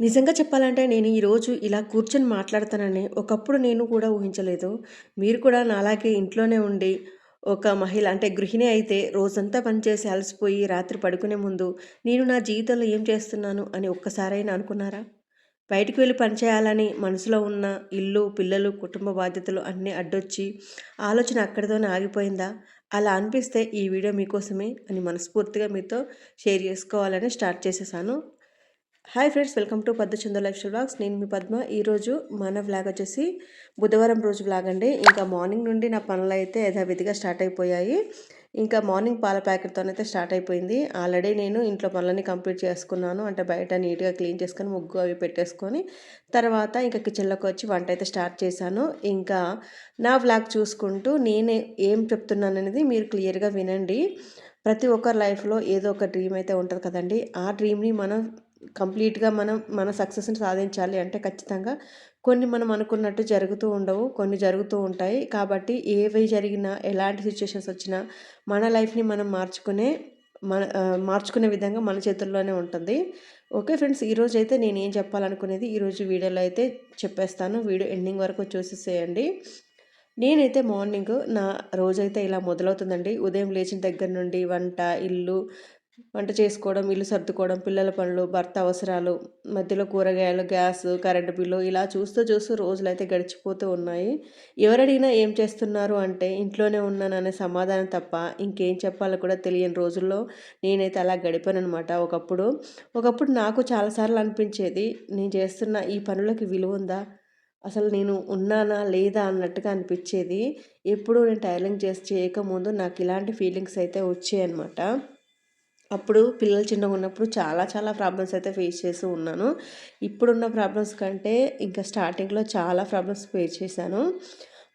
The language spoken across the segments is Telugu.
నిజంగా చెప్పాలంటే నేను ఈరోజు ఇలా కూర్చొని మాట్లాడతానని ఒకప్పుడు నేను కూడా ఊహించలేదు. మీరు కూడా నాలాగే ఇంట్లోనే ఉండి ఒక మహిళ అంటే గృహిణి అయితే రోజంతా పనిచేసి అలసిపోయి రాత్రి పడుకునే ముందు నేను నా జీవితంలో ఏం చేస్తున్నాను అని ఒక్కసారైనా అనుకున్నారా? బయటికి వెళ్ళి పని చేయాలని మనసులో ఉన్న ఇల్లు, పిల్లలు, కుటుంబ బాధ్యతలు అన్నీ అడ్డొచ్చి ఆలోచన అక్కడితోనే ఆగిపోయిందా? అలా అనిపిస్తే ఈ వీడియో మీకోసమే అని మనస్ఫూర్తిగా మీతో షేర్ చేసుకోవాలని స్టార్ట్ చేసేసాను. హాయ్ ఫ్రెండ్స్ వెల్కమ్ టు పద్దు చంద్ర లైఫ్ స్టైల్ బ్లాగ్స్ నేను మీ పద్మ. ఈరోజు మన వ్లాగ్ వచ్చేసి బుధవారం రోజు వ్లాగ్ అండి. ఇంకా మార్నింగ్ నుండి నా పనులు అయితే యథావిధిగా స్టార్ట్ అయిపోయాయి. ఇంకా మార్నింగ్ పాల ప్యాకెట్తోనైతే స్టార్ట్ అయిపోయింది. ఆల్రెడీ నేను ఇంట్లో పనులన్నీ కంప్లీట్ చేసుకున్నాను. అంటే బయట నీట్గా క్లీన్ చేసుకొని ముగ్గు అవి పెట్టేసుకొని తర్వాత ఇంకా కిచెన్లోకి వచ్చి వంట అయితే స్టార్ట్ చేశాను. ఇంకా నా వ్లాగ్ చూసుకుంటూ నేనే ఏం చెప్తున్నాను అనేది మీరు క్లియర్గా వినండి. ప్రతి ఒక్కరి లైఫ్లో ఏదో ఒక డ్రీమ్ అయితే ఉంటుంది కదండి. ఆ డ్రీమ్ని మనం కంప్లీట్గా మనం మన సక్సెస్ని సాధించాలి అంటే ఖచ్చితంగా కొన్ని మనం అనుకున్నట్టు జరుగుతూ ఉండవు కొన్ని జరుగుతూ ఉంటాయి. కాబట్టి ఏవి జరిగినా ఎలాంటి సిచ్యుయేషన్స్ వచ్చినా మన లైఫ్ని మనం మార్చుకునే మన మార్చుకునే విధంగా మన చేతుల్లోనే ఉంటుంది. ఓకే ఫ్రెండ్స్ ఈరోజు అయితే నేను ఏం చెప్పాలనుకునేది ఈరోజు వీడియోలో అయితే చెప్పేస్తాను. వీడియో ఎండింగ్ వరకు చూసేసేయండి. నేనైతే మార్నింగ్ నా రోజైతే ఇలా మొదలవుతుందండి. ఉదయం లేచిన దగ్గర నుండి వంట ఇల్లు వంట చేసుకోవడం ఇల్లు సర్దుకోవడం పిల్లల పనులు భర్త అవసరాలు మధ్యలో కూరగాయలు గ్యాస్ కరెంటు బిల్లు ఇలా చూస్తూ చూస్తూ రోజులు అయితే గడిచిపోతూ ఉన్నాయి. ఎవరడిగినా ఏం చేస్తున్నారు అంటే ఇంట్లోనే ఉన్నాననే సమాధానం తప్ప ఇంకేం చెప్పాలో కూడా తెలియని రోజుల్లో నేనైతే అలా గడిపాను అనమాట ఒకప్పుడు ఒకప్పుడు నాకు చాలాసార్లు అనిపించేది నేను చేస్తున్న ఈ పనులకి విలువ ఉందా? అసలు నేను ఉన్నానా లేదా అన్నట్టుగా అనిపించేది. ఎప్పుడు నేను టైలింగ్ చేసి చేయకముందు నాకు ఇలాంటి ఫీలింగ్స్ అయితే వచ్చాయి అనమాట అప్పుడు పిల్లలు చిన్నగా ఉన్నప్పుడు చాలా చాలా ప్రాబ్లమ్స్ అయితే ఫేస్ చేస్తూ ఉన్నాను. ఇప్పుడున్న ప్రాబ్లమ్స్ కంటే ఇంకా స్టార్టింగ్లో చాలా ప్రాబ్లమ్స్ ఫేస్ చేశాను.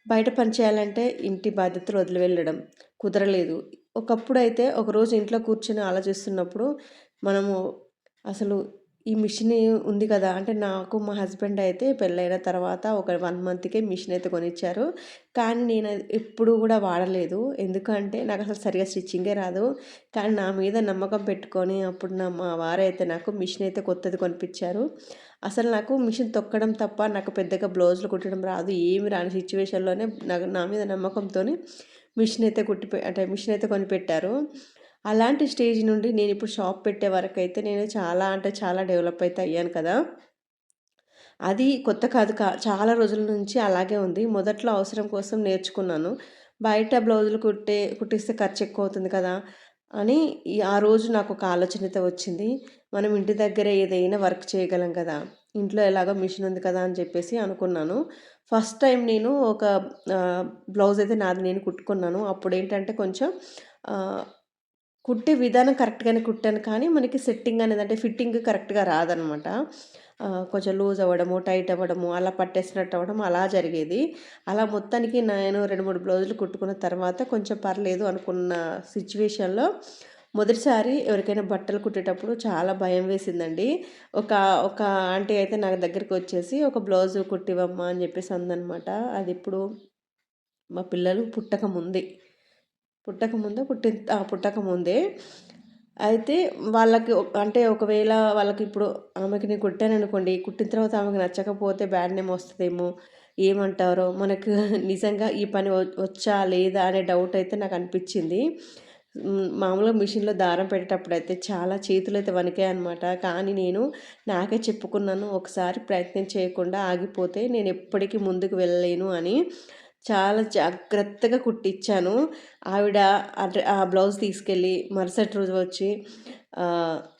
బయట పని చేయాలంటే ఇంటి బాధ్యతలు వదిలి వెళ్ళడం కుదరలేదు. ఒకప్పుడు అయితే ఒకరోజు ఇంట్లో కూర్చొని ఆలోచిస్తున్నప్పుడు మనము అసలు ఈ మిషన్ ఉంది కదా అంటే నాకు మా హస్బెండ్ అయితే పెళ్ళైన తర్వాత ఒక వన్ మంత్కే మిషన్ అయితే కొనిచ్చారు. కానీ నేను ఎప్పుడు కూడా వాడలేదు. ఎందుకంటే నాకు అసలు సరిగా స్టిచ్చింగే రాదు. కానీ నా మీద నమ్మకం పెట్టుకొని అప్పుడు నా మా వారైతే నాకు మిషన్ అయితే కొత్తది కొనిపించారు అసలు నాకు మిషన్ తొక్కడం తప్ప నాకు పెద్దగా బ్లౌజులు కుట్టడం రాదు. ఏమి రాని సిచ్యువేషన్లోనే నాకు నా మీద నమ్మకంతో మిషన్ అయితే కుట్టి అంటే మిషన్ అయితే కొనిపెట్టారు. అలాంటి స్టేజ్ నుండి నేను ఇప్పుడు షాప్ పెట్టే వరకు అయితే నేను చాలా అంటే చాలా డెవలప్ అయితే అయ్యాను కదా. అది కొత్త కాదు కా చాలా రోజుల నుంచి అలాగే ఉంది. మొదట్లో అవసరం కోసం నేర్చుకున్నాను. బయట బ్లౌజులు కుట్టే కుట్టిస్తే ఖర్చు ఎక్కువ అవుతుంది కదా అని ఆ రోజు నాకు ఒక ఆలోచనత వచ్చింది. మనం ఇంటి దగ్గర ఏదైనా వర్క్ చేయగలం కదా ఇంట్లో ఎలాగో మిషన్ ఉంది కదా అని చెప్పేసి అనుకున్నాను. ఫస్ట్ టైం నేను ఒక బ్లౌజ్ అయితే నాది నేను కుట్టుకున్నాను. అప్పుడు ఏంటంటే కొంచెం కుట్టే విధానం కరెక్ట్గానే కుట్టాను. కానీ మనకి సెట్టింగ్ అనేది అంటే ఫిట్టింగ్ కరెక్ట్గా రాదనమాట. కొంచెం లూజ్ అవ్వడము టైట్ అవ్వడము అలా పట్టేసినట్టు అవ్వడం అలా జరిగేది. అలా మొత్తానికి నేను రెండు మూడు బ్లౌజులు కుట్టుకున్న తర్వాత కొంచెం పర్లేదు అనుకున్న సిచ్యువేషన్లో మొదటిసారి ఎవరికైనా బట్టలు కుట్టేటప్పుడు చాలా భయం వేసిందండి. ఒక ఒక ఆంటీ అయితే నాకు దగ్గరికి వచ్చేసి ఒక బ్లౌజ్ కుట్టివమ్మా అని చెప్పేసి అందనమాట. అది ఇప్పుడు మా పిల్లలు పుట్టక ముందే పుట్టిన పుట్టకముందే పుట్టి అయితే వాళ్ళకి అంటే ఒకవేళ వాళ్ళకి ఇప్పుడు ఆమెకి నేను కుట్టాను అనుకోండి కుట్టిన తర్వాత ఆమెకు నచ్చకపోతే బ్యాడ్ నేమ్ వస్తుందేమో ఏమంటారో? మనకు నిజంగా ఈ పని వచ్చా లేదా అనే డౌట్ అయితే నాకు అనిపించింది. మామూలుగా మిషన్లో దారం పెట్టేటప్పుడు అయితే చాలా చేతులు అయితే వణికాయి అనమాట కానీ నేను నాకే చెప్పుకున్నాను ఒకసారి ప్రయత్నం చేయకుండా ఆగిపోతే నేను ఎప్పటికీ ముందుకు వెళ్ళలేను అని. చాలా జాగ్రత్తగా కుట్టించాను ఆవిడ ఆ బ్లౌజ్ తీసుకెళ్ళి మరుసటి రోజు వచ్చి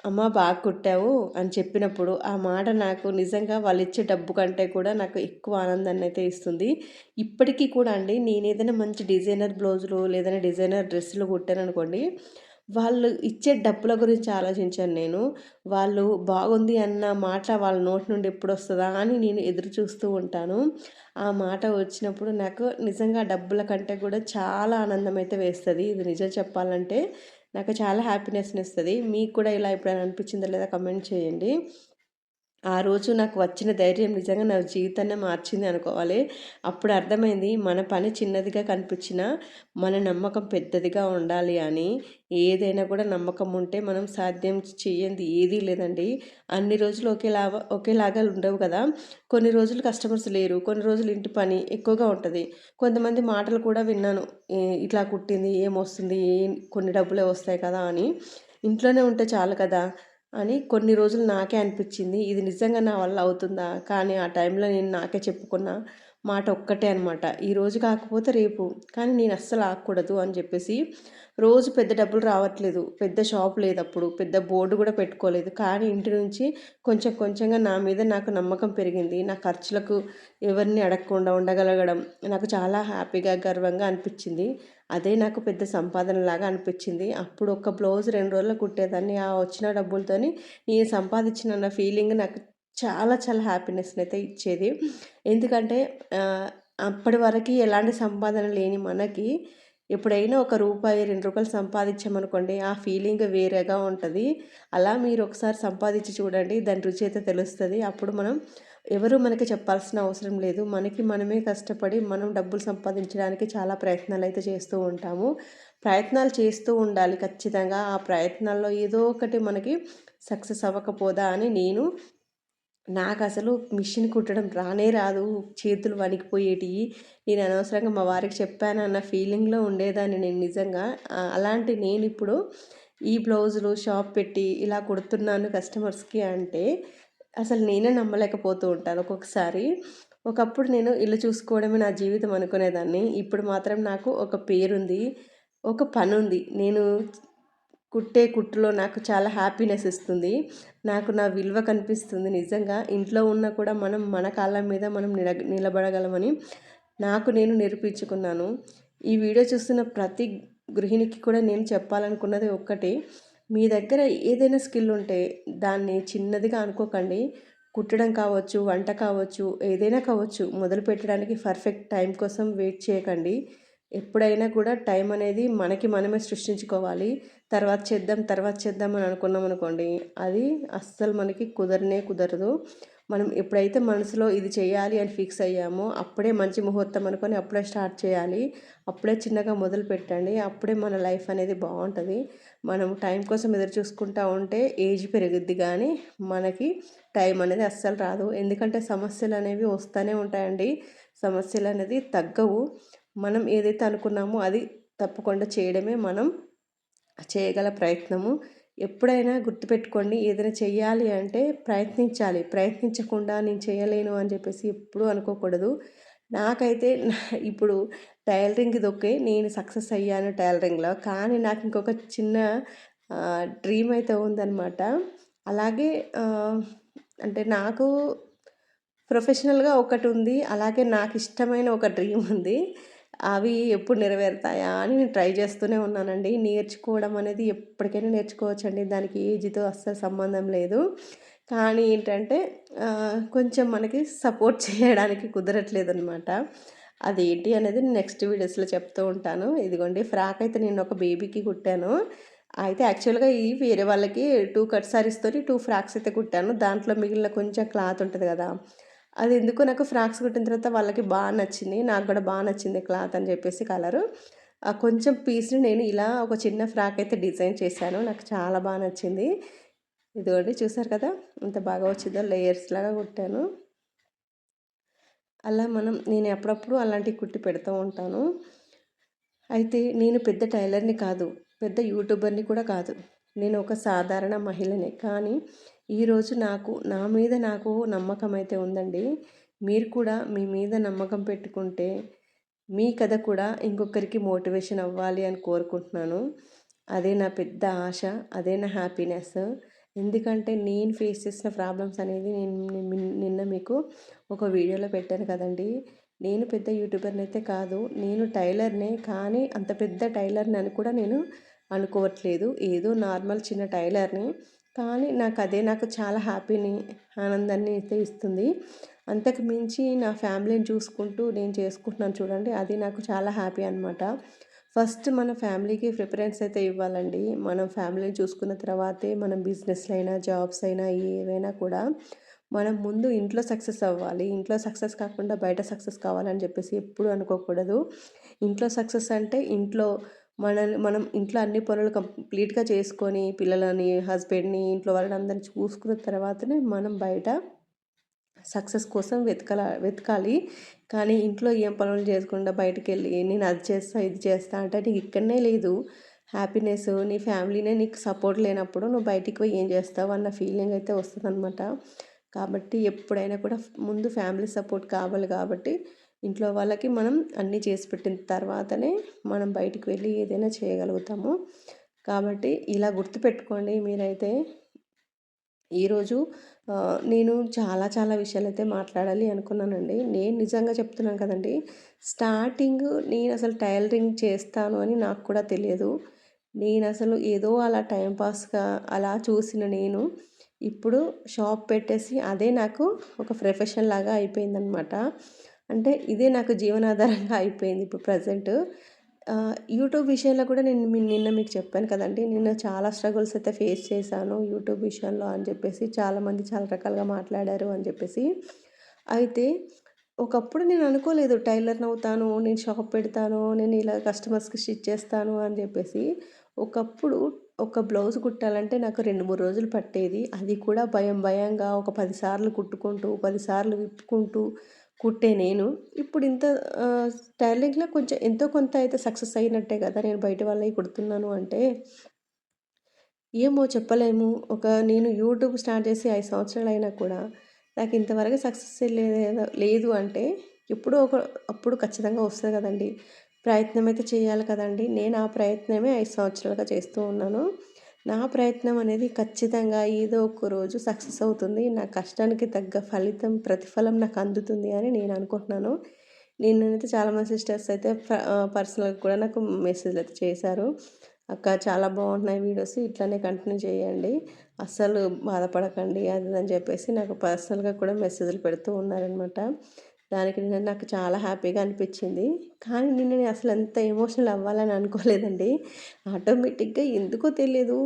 అమ్మ బాగా కుట్టావు అని చెప్పినప్పుడు ఆ మాట నాకు నిజంగా వాళ్ళు ఇచ్చే డబ్బు కంటే కూడా నాకు ఎక్కువ ఆనందాన్ని అయితే ఇస్తుంది. ఇప్పటికీ కూడా అండి నేను ఏదైనా మంచి డిజైనర్ బ్లౌజులు లేదైనా డిజైనర్ డ్రెస్సులు కుట్టాను అనుకోండి వాళ్ళు ఇచ్చే డబ్బుల గురించి ఆలోచించాను నేను. వాళ్ళు బాగుంది అన్న మాట వాళ్ళ నోటి నుండి ఎప్పుడు వస్తుందా అని నేను ఎదురు చూస్తూ ఉంటాను. ఆ మాట వచ్చినప్పుడు నాకు నిజంగా డబ్బుల కంటే కూడా చాలా ఆనందం అయితే వేస్తుంది. ఇది నిజం చెప్పాలంటే నాకు చాలా హ్యాపీనెస్ని ఇస్తుంది మీకు కూడా ఇలా ఎప్పుడైనా అనిపించిందా లేదా కమెంట్ చేయండి. ఆ రోజు నాకు వచ్చిన ధైర్యం నిజంగా నా జీవితాన్ని మార్చింది అనుకోవాలి. అప్పుడు అర్థమైంది మన పని చిన్నదిగా కనిపించినా, మన నమ్మకం పెద్దదిగా ఉండాలి అని. ఏదైనా కూడా నమ్మకం ఉంటే మనం సాధ్యం చేయంది ఏదీ లేదండి. అన్ని రోజులు ఒకేలాగా ఒకేలాగా ఉండవు కదా! కొన్ని రోజులు కస్టమర్స్ లేరు. కొన్ని రోజులు ఇంటి పని ఎక్కువగా ఉంటుంది కొంతమంది మాటలు కూడా విన్నాను. ఇట్లా కుట్టింది ఏమొస్తుంది? ఏం కొన్ని డబ్బులే వస్తాయి కదా!" అని. ఇంట్లోనే ఉంటే చాలు కదా! అని కొన్ని రోజులు నాకే అనిపించింది. ఇది నిజంగా నా వల్ల అవుతుందా? కానీ ఆ టైంలో నేను నాకే చెప్పుకున్నా మాట ఒక్కటే అనమాట. ఈరోజు కాకపోతే రేపు. కానీ నేను అస్సలు ఆగకూడదు అని చెప్పేసి రోజు పెద్ద డబ్బులు రావట్లేదు. పెద్ద షాప్ లేదు అప్పుడు పెద్ద బోర్డు కూడా పెట్టుకోలేదు. కానీ ఇంటి నుంచి కొంచెం కొంచెంగా నా మీద నాకు నమ్మకం పెరిగింది. నా ఖర్చులకు ఎవరిని అడగకుండా ఉండగలగడం నాకు చాలా హ్యాపీగా, గర్వంగా అనిపించింది. అదే నాకు పెద్ద సంపాదనలాగా అనిపించింది. అప్పుడు ఒక బ్లౌజ్ రెండు రోజుల్లో కుట్టేదాన్ని. ఆ వచ్చిన డబ్బులతోని నేను సంపాదించిన ఫీలింగ్ నాకు చాలా చాలా హ్యాపీనెస్ని అయితే ఇచ్చేది. ఎందుకంటే అప్పటి వరకి ఎలాంటి సంపాదన లేని మనకి ఎప్పుడైనా ఒక రూపాయి, రెండు రూపాయలు సంపాదించామనుకోండి ఆ ఫీలింగ్ వేరేగా ఉంటుంది అలా మీరు ఒకసారి సంపాదించి చూడండి. దాని రుచి అయితే తెలుస్తుంది అప్పుడు మనం ఎవరు మనకి చెప్పాల్సిన అవసరం లేదు. మనకి మనమే కష్టపడి మనం డబ్బులు సంపాదించడానికి చాలా ప్రయత్నాలు అయితే చేస్తూ ఉంటాము. ప్రయత్నాలు చేస్తూ ఉండాలి ఖచ్చితంగా. ఆ ప్రయత్నాల్లో ఏదో ఒకటి మనకి సక్సెస్ అవ్వకపోదా అని నేను నాకు అసలు మిషన్ కుట్టడం రానే రాదు. చేతులు వణికిపోయేటివి నేను అనవసరంగా మా వారికి చెప్పాను అన్న ఫీలింగ్‌లో ఉండేదాన్ని నేను నిజంగా. అలాంటి నేను ఇప్పుడు ఈ బ్లౌజులు షాప్ పెట్టి ఇలా కుడుతున్నాను కస్టమర్స్‌కి అంటే అసలు నేనే నమ్మలేకపోతూ ఉంటాను ఒక్కొక్కసారి. ఒకప్పుడు నేను ఇల్లు చూసుకోవడమే నా జీవితం అనుకునేదాన్ని. ఇప్పుడు మాత్రం నాకు ఒక పేరుంది. ఒక పని ఉంది నేను కుట్టే కుట్టులో నాకు చాలా హ్యాపీనెస్ ఇస్తుంది. నాకు నా విలువ కనిపిస్తుంది నిజంగా. ఇంట్లో ఉన్నా కూడా మనం మన కాళ్ళ మీద మనం నిల నిలబడగలమని నాకు నేను నిరూపించుకున్నాను. ఈ వీడియో చూస్తున్న ప్రతి గృహిణికి కూడా నేను చెప్పాలనుకున్నది ఒక్కటి మీ దగ్గర ఏదైనా స్కిల్ ఉంటే దాన్ని చిన్నదిగా అనుకోకండి. కుట్టడం కావచ్చు, వంట కావచ్చు, ఏదైనా కావచ్చు మొదలు పెట్టడానికి పర్ఫెక్ట్ టైం కోసం వెయిట్ చేయకండి. ఎప్పుడైనా కూడా టైం అనేది మనకి మనమే సృష్టించుకోవాలి. తర్వాత చేద్దాం, తర్వాత చేద్దాం అని అనుకున్నాం అనుకోండి అది అస్సలు మనకి కుదరనే కుదరదు. మనం ఎప్పుడైతే మనసులో ఇది చేయాలి అని ఫిక్స్ అయ్యామో అప్పుడే మంచి ముహూర్తం అనుకొని అప్పుడే స్టార్ట్ చేయాలి. అప్పుడే చిన్నగా మొదలు పెట్టండి అప్పుడే మన లైఫ్ అనేది బాగుంటుంది మనం టైం కోసం ఎదురు చూసుకుంటా ఉంటే ఏజ్ పెరుగుద్ది కానీ మనకి టైం అనేది అస్సలు రాదు. ఎందుకంటే సమస్యలు అనేవి వస్తూనే ఉంటాయండి. సమస్యలు అనేది తగ్గవు. మనం ఏదైతే అనుకున్నామో అది తప్పకుండా చేయడమే మనం చేయగల ప్రయత్నము. ఎప్పుడైనా గుర్తుపెట్టుకోండి ఏదైనా చేయాలి అంటే ప్రయత్నించాలి. ప్రయత్నించకుండా నేను చేయలేను అని చెప్పేసి ఎప్పుడూ అనుకోకూడదు. నాకైతే ఇప్పుడు టైలరింగ్ ఇదొకే. నేను సక్సెస్ అయ్యాను టైలరింగ్‌లో. కానీ నాకు ఇంకొక చిన్న డ్రీమ్ అయితే ఉందనమాట. అలాగే అంటే నాకు ప్రొఫెషనల్‌గా ఒకటి ఉంది అలాగే నాకు ఇష్టమైన ఒక డ్రీమ్ ఉంది. అవి ఎప్పుడు నెరవేరుతాయా అని నేను ట్రై చేస్తూనే ఉన్నానండి. నేర్చుకోవడం అనేది ఎప్పటికైనా నేర్చుకోవచ్చండి. దానికి ఏజ్‌తో అస్సలు సంబంధం లేదు. కానీ ఏంటంటే కొంచెం మనకి సపోర్ట్ చేయడానికి కుదరట్లేదనమాట. అదేంటి అనేది నెక్స్ట్ వీడియోస్‌లో చెప్తూ ఉంటాను. ఇదిగోండి ఫ్రాక్ అయితే నేను ఒక బేబీకి కుట్టాను. అయితే యాక్చువల్‌గా ఇవి వేరే వాళ్ళకి టూ కట్ సారీస్తో టూ ఫ్రాక్స్ అయితే కుట్టాను. దాంట్లో మిగిలిన కొంచెం క్లాత్ ఉంటుంది కదా! అది ఎందుకో నాకు ఫ్రాక్స్ కుట్టిన తర్వాత వాళ్ళకి బాగా నచ్చింది. నాకు కూడా బాగా నచ్చింది క్లాత్ అని చెప్పేసి కలరు. ఆ కొంచెం పీస్‌ని నేను ఇలా ఒక చిన్న ఫ్రాక్ అయితే డిజైన్ చేశాను. నాకు చాలా బాగా నచ్చింది. ఇదిగోండి చూసారు కదా! ఎంత బాగా వచ్చిందో లేయర్స్ లాగా కుట్టాను. అలా మనం నేను అప్పుడప్పుడు అలాంటివి కుట్టి పెడుతూ ఉంటాను. అయితే నేను పెద్ద టైలర్‌ని కాదు. పెద్ద యూట్యూబర్‌ని కూడా కాదు. నేను ఒక సాధారణ మహిళనే. కానీ ఈరోజు నాకు నా మీద నాకు నమ్మకం అయితే ఉందండి. మీరు కూడా మీ మీద నమ్మకం పెట్టుకుంటే మీ కథ కూడా ఇంకొకరికి మోటివేషన్ అవ్వాలి అని కోరుకుంటున్నాను. అదే నా పెద్ద ఆశ. అదే నా హ్యాపీనెస్. ఎందుకంటే నేను ఫేస్ చేసిన ప్రాబ్లమ్స్ అనేది నేను నిన్న మీకు ఒక వీడియోలో పెట్టాను కదండీ! నేను పెద్ద యూట్యూబర్‌ని అయితే కాదు. నేను టైలర్‌నే. కానీ అంత పెద్ద టైలర్‌ని అని కూడా నేను అనుకోవట్లేదు. ఏదో నార్మల్ చిన్న టైలర్‌ని. కానీ నాకు అదే నాకు చాలా హ్యాపీని, ఆనందాన్ని అయితే ఇస్తుంది. అంతకు మించి నా ఫ్యామిలీని చూసుకుంటూ నేను చేసుకుంటున్నాను చూడండి. అది నాకు చాలా హ్యాపీ అనమాట. ఫస్ట్ మన ఫ్యామిలీకి ప్రిఫరెన్స్ అయితే ఇవ్వాలండి. మనం ఫ్యామిలీని చూసుకున్న తర్వాతే మనం బిజినెస్‌లైనా, జాబ్స్ అయినా ఏవైనా కూడా మనం ముందు ఇంట్లో సక్సెస్ అవ్వాలి ఇంట్లో సక్సెస్ కాకుండా బయట సక్సెస్ కావాలని చెప్పేసి ఎప్పుడు అనుకోకూడదు ఇంట్లో సక్సెస్ అంటే ఇంట్లో మనల్ని మనం ఇంట్లో అన్ని పనులు కంప్లీట్గా చేసుకొని పిల్లలని హస్బెండ్ని ఇంట్లో వాళ్ళని అందరిని చూసుకున్న తర్వాతనే మనం బయట సక్సెస్ కోసం వెతకాల వెతకాలి. కానీ ఇంట్లో ఏం పనులు చేయకుండా బయటకు వెళ్ళి నేను అది చేస్తా ఇది చేస్తా అంటే నీకు ఇక్కడనే లేదు. హ్యాపీనెస్ నీ ఫ్యామిలీనే నీకు సపోర్ట్ లేనప్పుడు నువ్వు బయటికి పోయి ఏం చేస్తావు అన్న ఫీలింగ్ అయితే వస్తుంది కాబట్టి ఎప్పుడైనా కూడా ముందు ఫ్యామిలీ సపోర్ట్ కావాలి కాబట్టి ఇంట్లో వాళ్ళకి మనం అన్నీ చేసి పెట్టిన తర్వాతనే మనం బయటికి వెళ్ళి ఏదైనా చేయగలుగుతాము. కాబట్టి ఇలా గుర్తుపెట్టుకోండి మీరైతే. ఈరోజు నేను చాలా చాలా విషయాలు అయితే మాట్లాడాలి అనుకున్నానండి. నేను నిజంగా చెప్తున్నాను కదండి స్టార్టింగ్ నేను అసలు టైలరింగ్ చేస్తాను అని నాకు కూడా తెలియదు. నేను అసలు ఏదో అలా టైంపాస్గా అలా చూసిన నేను ఇప్పుడు షాప్ పెట్టేసి అదే నాకు ఒక ప్రొఫెషన్ లాగా అయిపోయిందనమాట. అంటే ఇదే నాకు జీవనాధారంగా అయిపోయింది ఇప్పుడు ప్రజెంట్. యూట్యూబ్ విషయంలో కూడా నేను నిన్న మీకు చెప్పాను కదండి. నిన్న చాలా స్ట్రగుల్స్ అయితే ఫేస్ చేశాను యూట్యూబ్ విషయంలో అని చెప్పేసి చాలామంది చాలా రకాలుగా మాట్లాడారు అని చెప్పేసి. అయితే ఒకప్పుడు నేను అనుకోలేదు టైలర్ని అవుతాను నేను షాప్ పెడతాను నేను ఇలా కస్టమర్స్కి స్టిచ్ చేస్తాను అని చెప్పేసి. ఒకప్పుడు ఒక బ్లౌజ్ కుట్టాలంటే నాకు రెండు మూడు రోజులు పట్టేది. అది కూడా భయం భయంగా ఒక పదిసార్లు కుట్టుకుంటూ పదిసార్లు విప్పుకుంటూ కుట్టే నేను. ఇప్పుడు ఇంత టైలరింగ్లో కొంచెం ఎంతో కొంత అయితే సక్సెస్ అయినట్టే కదా నేను బయట వాళ్ళవి కుడుతున్నాను అంటే. ఏమో చెప్పలేము. ఒక నేను యూట్యూబ్ స్టార్ట్ చేసి ఐదు సంవత్సరాలు అయినా కూడా నాకు ఇంతవరకు సక్సెస్ లేదు లేదు అంటే ఎప్పుడో ఒక అప్పుడు ఖచ్చితంగా వస్తుంది కదండి. ప్రయత్నం అయితే చేయాలి కదండి. నేను ఆ ప్రయత్నమే ఐదు సంవత్సరాలుగా చేస్తూ ఉన్నాను. నా ప్రయత్నం అనేది ఖచ్చితంగా ఏదో ఒక రోజు సక్సెస్ అవుతుంది. నా కష్టానికి తగ్గ ఫలితం ప్రతిఫలం నాకు అందుతుంది అని నేను అనుకుంటున్నాను. నేనైతే చాలామంది సిస్టర్స్ అయితే పర్సనల్గా కూడా నాకు మెసేజ్లు అయితే చేశారు. అక్క చాలా బాగుంటున్నాయి వీడియోస్ ఇట్లానే కంటిన్యూ చేయండి. అస్సలు బాధపడకండి అది అని చెప్పేసి నాకు పర్సనల్గా కూడా మెసేజ్లు పెడుతూ ఉన్నారనమాట దానికి నేను నాకు చాలా హ్యాపీగా అనిపించింది. కానీ నిన్న నేను అసలు ఎంత ఎమోషనల్ అవ్వాలని అనుకోలేదండి. ఆటోమేటిక్గా ఎందుకో తెలియదు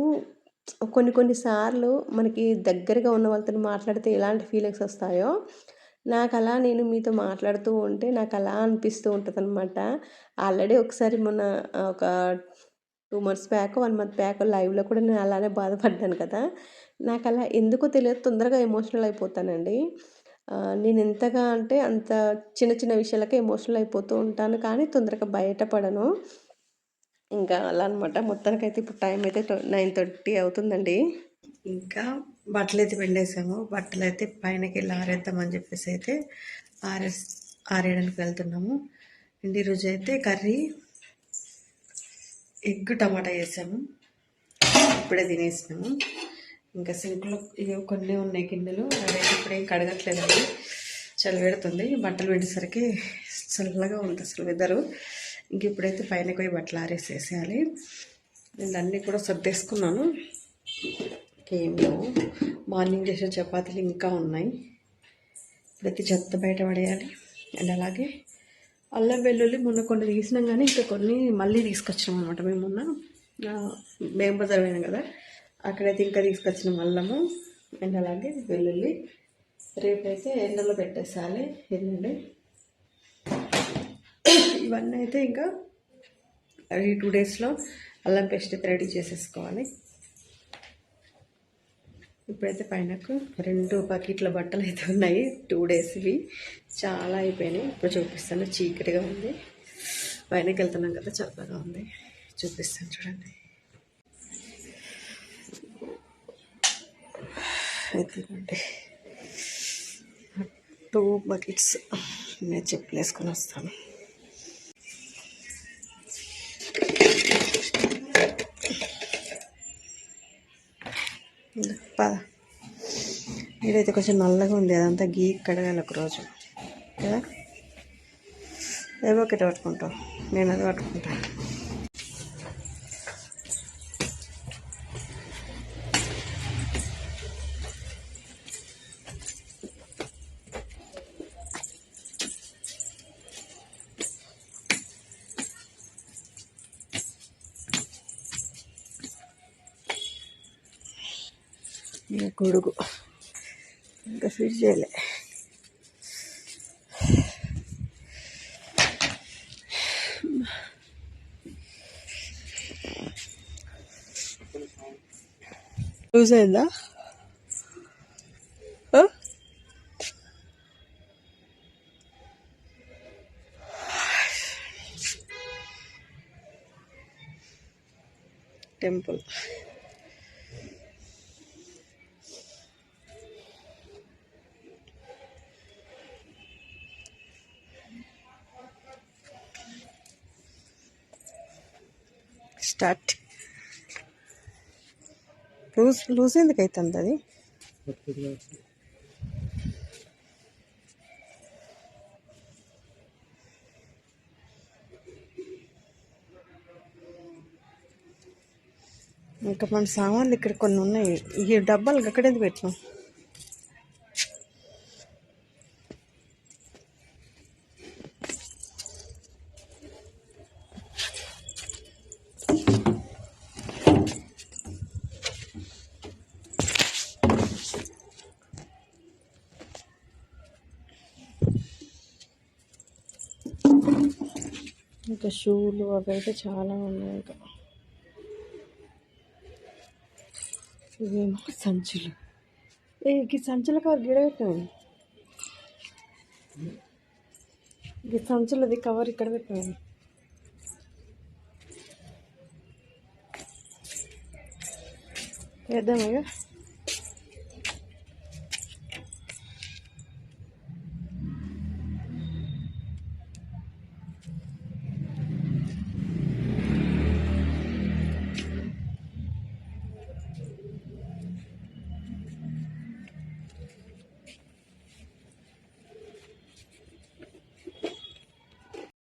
కొన్ని కొన్నిసార్లు మనకి దగ్గరగా ఉన్న వాళ్ళతో మాట్లాడితే ఎలాంటి ఫీలింగ్స్ వస్తాయో నాకు అలా నేను మీతో మాట్లాడుతూ ఉంటే నాకు అలా అనిపిస్తూ ఉంటుంది అనమాట ఆల్రెడీ ఒకసారి మొన్న ఒక two months back one month back లైవ్లో కూడా నేను అలానే బాధపడ్డాను కదా. నాకు అలా ఎందుకో తెలియదు తొందరగా ఎమోషనల్ అయిపోతానండి. నేను ఎంతగా అంటే అంత చిన్న చిన్న విషయాలకే ఎమోషనల్ అయిపోతూ ఉంటాను కానీ తొందరగా బయటపడను. ఇంకా అలా అనమాట మొత్తానికైతే ఇప్పుడు టైం అయితే నైన్ థర్టీ అవుతుందండి. ఇంకా బట్టలు అయితే పిండేసాము. బట్టలు అయితే పైనకి వెళ్ళి ఆరేద్దామని చెప్పేసి అయితే ఆరే ఆరేయడానికి వెళ్తున్నాము. అండ్ ఈరోజు అయితే కర్రీ ఎగ్ టమాటా వేసాము. ఇప్పుడే తినేసినాము. ఇంకా సింక్లో ఇవి కొన్ని ఉన్నాయి గిన్నెలు. అవి ఇప్పుడేం కడగట్లేదండి. చలి పెడుతుంది. బట్టలు పెట్టేసరికి చల్లగా ఉంది అసలు వెదరు ఇంక ఇప్పుడైతే పైన పోయి బట్టలు ఆరేసేసేయాలి. నేను అన్నీ కూడా సర్దేసుకున్నాను. ఏం లేవు. మార్నింగ్ చేసిన చపాతీలు ఇంకా ఉన్నాయి. ఇప్పుడైతే చెత్త బయట పడేయాలి. అండ్ అలాగే అల్లం వెల్లుల్లి మొన్న కొన్ని తీసినాం కానీ ఇంకా కొన్ని మళ్ళీ తీసుకొచ్చినాం అనమాట మేము మొన్న మేము బజార్ పోయినాం కదా. అక్కడైతే ఇంకా తీసుకొచ్చిన అల్లము అండ్ అలాగే వెల్లుల్లి. రేపైతే ఎండలో పెట్టేసాలి ఎల్లుండి. ఇవన్నీ అయితే ఇంకా ఈ టూ డేస్లో అల్లం పేస్ట్ అయితే రెడీ చేసేసుకోవాలి. ఇప్పుడైతే పైనకు రెండు బకెట్ల బట్టలు అయితే ఉన్నాయి. టూ డేస్వి చాలా అయిపోయినాయి. ఇప్పుడు చూపిస్తాను. చీకటిగా ఉంది. పైనకి వెళ్తున్నాం కదా చల్లగా ఉంది. చూపిస్తాను చూడండి. ఇదిగోండి టూ బకెట్స్ నేను చెప్పులు వేసుకొని వస్తాను. పద. ఇదైతే కొంచెం నల్లగా ఉంది అదంతా గీ కడగాలి ఒక రోజు కదా? ఏవో ఒకటి పట్టుకుంటావు నేను అది పట్టుకుంటాను. గొడుగు ఇంకా ఇంకా ఫిట్ చేయలే. లూజ్ అయిందా టెంపుల్. స్టార్ట్. లూజ్ లూజ్ ఎందుకు అవుతుంది అది? ఇంకా మన సామాన్లు ఇక్కడ కొన్ని ఉన్నాయి. ఈ డబ్బాలు అక్కడ ఎందుకు పెట్టినాం ఇంకా షూలు అవైతే చాలా ఉన్నాయి ఇంకా. ఇవేమో సంచులు. ఏ ఈ సంచుల కవర్ గిడ పెట్టాను ఈ సంచులది కవర్ ఇక్కడ పెట్టాను వేద్దాం ఇక